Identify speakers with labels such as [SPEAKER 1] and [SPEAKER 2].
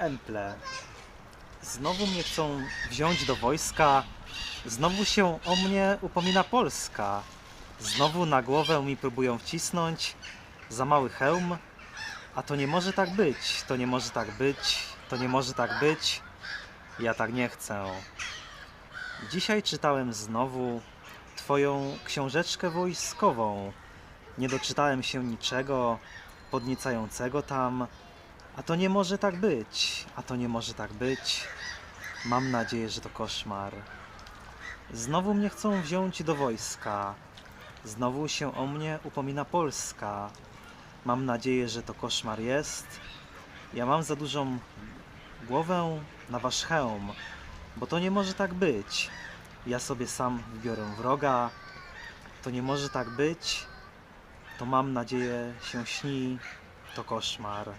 [SPEAKER 1] Emple. Znowu mnie chcą wziąć do wojska. Znowu się o mnie upomina Polska. Znowu na głowę mi próbują wcisnąć za mały hełm. A to nie może tak być, to nie może tak być, to nie może tak być. Ja tak nie chcę. Dzisiaj czytałem znowu Twoją książeczkę wojskową. Nie doczytałem się niczego podniecającego tam. A to nie może tak być, a to nie może tak być. Mam nadzieję, że to koszmar. Znowu mnie chcą wziąć do wojska. Znowu się o mnie upomina Polska. Mam nadzieję, że to koszmar jest. Ja mam za dużą głowę na wasz hełm, bo to nie może tak być. Ja sobie sam wybiorę wroga. To nie może tak być. To mam nadzieję się śni. To koszmar.